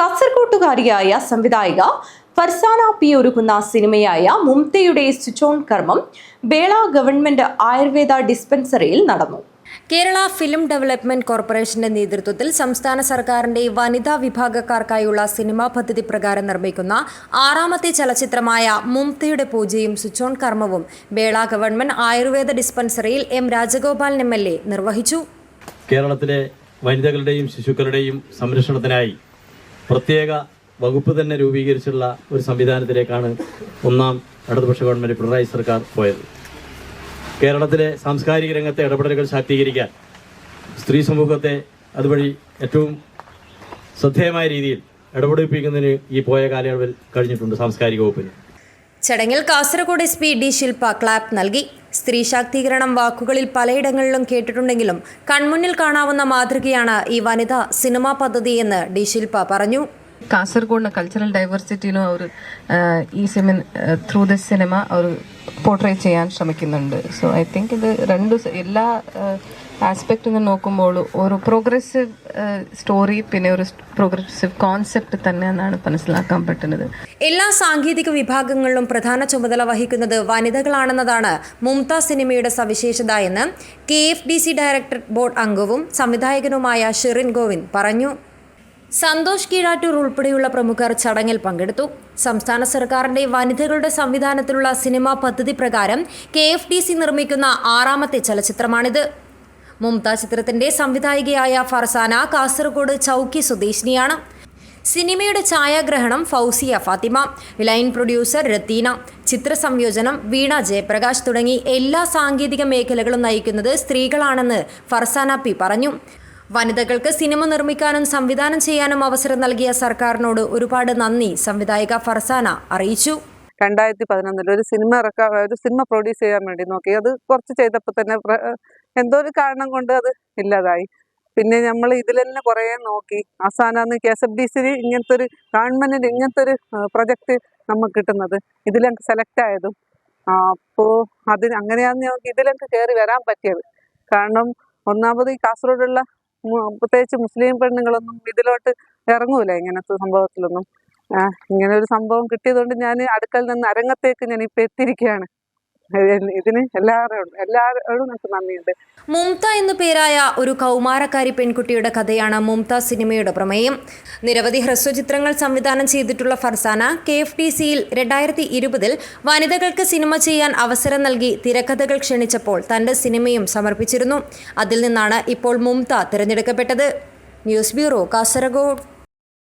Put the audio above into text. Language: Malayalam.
കാസർകോട്ടുകാരിയായ സംവിധായിക ഫർസാന പി ഒരുക്കുന്ന സിനിമയായ മുംതയുടെ സ്വിച്ച് ഓൺ കർമ്മം ബേള ഗവൺമെന്റ് ആയുർവേദ ഡിസ്പെൻസറിയിൽ നടന്നു. കേരള ഫിലിം ഡെവലപ്മെന്റ് കോർപ്പറേഷന്റെ നേതൃത്വത്തിൽ സംസ്ഥാന സർക്കാരിന്റെ വനിതാ വിഭാഗക്കാർക്കായുള്ള സിനിമാ പദ്ധതി പ്രകാരം നിർമ്മിക്കുന്ന ആറാമത്തെ ചലച്ചിത്രമായ മുംതയുടെ പൂജയും സ്വിച്ചോൺ കർമ്മവും Bela government Ayurveda ഡിസ്പെൻസറിയിൽ M Rajagopalan M L A നിർവഹിച്ചു. കേരളത്തിലെ വനിതകളുടെയും ശിശുക്കളുടെയും സംരക്ഷണത്തിനായി പ്രത്യേക വകുപ്പ് തന്നെ രൂപീകരിച്ചുള്ള ഒരു സംവിധാനത്തിലേക്കാണ് ഒന്നാം ഇടതുപക്ഷ ഗവൺമെന്റ് പിണറായി സർക്കാർ പോയത്. കേരളത്തിലെ സാംസ്കാരിക രംഗത്തെ ഇടപെടലുകൾ ശാക്തീകരിക്കാൻ സ്ത്രീ സമൂഹത്തെ അതുവഴി ഏറ്റവും ശ്രദ്ധേയമായ രീതിയിൽ ഇടപെടിപ്പിക്കുന്നതിന് ഈ പോയ കാലയളവിൽ കഴിഞ്ഞിട്ടുണ്ട് സാംസ്കാരിക വകുപ്പിന്. ചടങ്ങിൽ Kasaragod S P D Shilpa clap നൽകി. സ്ത്രീ ശാക്തീകരണം വാക്കുകളിൽ പലയിടങ്ങളിലും കേട്ടിട്ടുണ്ടെങ്കിലും കൺമുന്നിൽ കാണാവുന്ന മാതൃകയാണ് ഈ വനിതാ സിനിമാ പദ്ധതിയെന്ന് ഡി ശില്പ പറഞ്ഞു. ಕಾಸರಗೋಡ್ನ ಕಲ್ಚರಲ್ ഡൈവേഴ്സിറ്റിനും അവർ ഈ cinema through this cinema our portrait ചെയ്യാൻ ശ്രമിക്കുന്നുണ്ട് സോ ഐ തിങ്ക് ഇത് രണ്ട് സ- എല്ലാ ആസ്പെക്റ്റിൽ നിന്ന് നോക്കുമ്പോൾ ഒരു പ്രോഗ്രസീവ് സ്റ്റോറി പിന്നെ ഒരു പ്രോഗ്രസീവ് കോൺസെപ്റ്റ് തന്നെ എന്നാണ് മനസ്സിലാക്കാൻ പറ്റുന്നത് എല്ലാ സാങ്കേതിക വിഭാഗങ്ങളിലും പ്രധാന ചുമതല വഹിക്കുന്നത് വനിതകളാണെന്നതാണ് മുംത സിനിമയുടെ സവിശേഷത എന്ന് K F D C director board അംഗവും സംവിധായകനുമായ ഷിറിൻ ഗോവിന്ദ് പറഞ്ഞു സന്തോഷ് കീഴാറ്റൂർ ഉൾപ്പെടെയുള്ള പ്രമുഖർ ചടങ്ങിൽ പങ്കെടുത്തു. സംസ്ഥാന സർക്കാരിന്റെ വനിതകളുടെ സംവിധാനത്തിലുള്ള സിനിമാ പദ്ധതി പ്രകാരം കെ എഫ് ഡി സി നിർമ്മിക്കുന്ന ആറാമത്തെ ചലച്ചിത്രമാണിത്. മുംത ചിത്രത്തിന്റെ സംവിധായികയായ ഫർസാന കാസർഗോഡ് ചൗക്കി സ്വദേശിനിയാണ്. സിനിമയുടെ ഛായാഗ്രഹണം ഫൗസിയ ഫാത്തിമ ലൈൻ പ്രൊഡ്യൂസർ രത്തീന ചിത്ര സംയോജനം വീണ ജയപ്രകാശ് തുടങ്ങി എല്ലാ സാങ്കേതിക മേഖലകളും നയിക്കുന്നത് സ്ത്രീകളാണെന്ന് ഫർസാന പി പറഞ്ഞു. വനിതകൾക്ക് സിനിമ നിർമ്മിക്കാനും സംവിധാനം ചെയ്യാനും അവസരം നൽകിയ സർക്കാരിനോട് ഒരുപാട് നന്ദി സംവിധായിക ഫർസാന അറിയിച്ചു. രണ്ടായിരത്തി പതിനൊന്നിൽ ഒരു സിനിമ ഇറക്കാൻ ഒരു സിനിമ പ്രൊഡ്യൂസ് ചെയ്യാൻ വേണ്ടി നോക്കി. അത് കുറച്ച് ചെയ്തപ്പോൾ തന്നെ എന്തോ ഒരു കാരണം കൊണ്ട് അത് ഇല്ലാതായി. പിന്നെ നമ്മൾ ഇതിൽ തന്നെ കുറേ നോക്കി. അവസാനമാണ് K S F D C ഇങ്ങനത്തെ ഒരു ഗവൺമെന്റിന് ഇങ്ങനത്തെ ഒരു പ്രൊജക്ട് നമുക്ക് കിട്ടുന്നത്. ഇതിലെനിക്ക് സെലക്ട് ആയതും അപ്പോൾ അതിന് അങ്ങനെയാണെന്ന് ഞങ്ങൾക്ക് ഇതിലേക്ക് കയറി വരാൻ പറ്റിയത്. കാരണം ഒന്നാമത് ഈ കാസർഗോഡുള്ള പ്രത്യേകിച്ച് മുസ്ലിം പെണ്ണുങ്ങളൊന്നും ഇതിലോട്ട് ഇറങ്ങൂല ഇങ്ങനത്തെ സംഭവത്തിലൊന്നും. ഇങ്ങനെ ഒരു സംഭവം കിട്ടിയതുകൊണ്ട് ഞാൻ അടുക്കൽ നിന്ന് അരങ്ങത്തേക്ക് ഞാൻ ഇപ്പൊ എത്തിയിരിക്കുകയാണ്. ഇതിന് എല്ലാവരോടും എല്ലാവരോടും നമുക്ക് നന്ദിയുണ്ട്. മുംത എന്നു പേരായ ഒരു കൗമാരക്കാരി പെൺകുട്ടിയുടെ കഥയാണ് മുംത സിനിമയുടെ പ്രമേയം. നിരവധി ഹ്രസ്വചിത്രങ്ങൾ സംവിധാനം ചെയ്തിട്ടുള്ള ഫർസാന കെ എഫ് ടി സിയിൽ രണ്ടായിരത്തി ഇരുപതിൽ വനിതകൾക്ക് സിനിമ ചെയ്യാൻ അവസരം നൽകി തിരക്കഥകൾ ക്ഷണിച്ചപ്പോൾ തന്റെ സിനിമയും സമർപ്പിച്ചിരുന്നു. അതിൽ നിന്നാണ് ഇപ്പോൾ മുംത തിരഞ്ഞെടുക്കപ്പെട്ടത്. News bureau Kasaragod.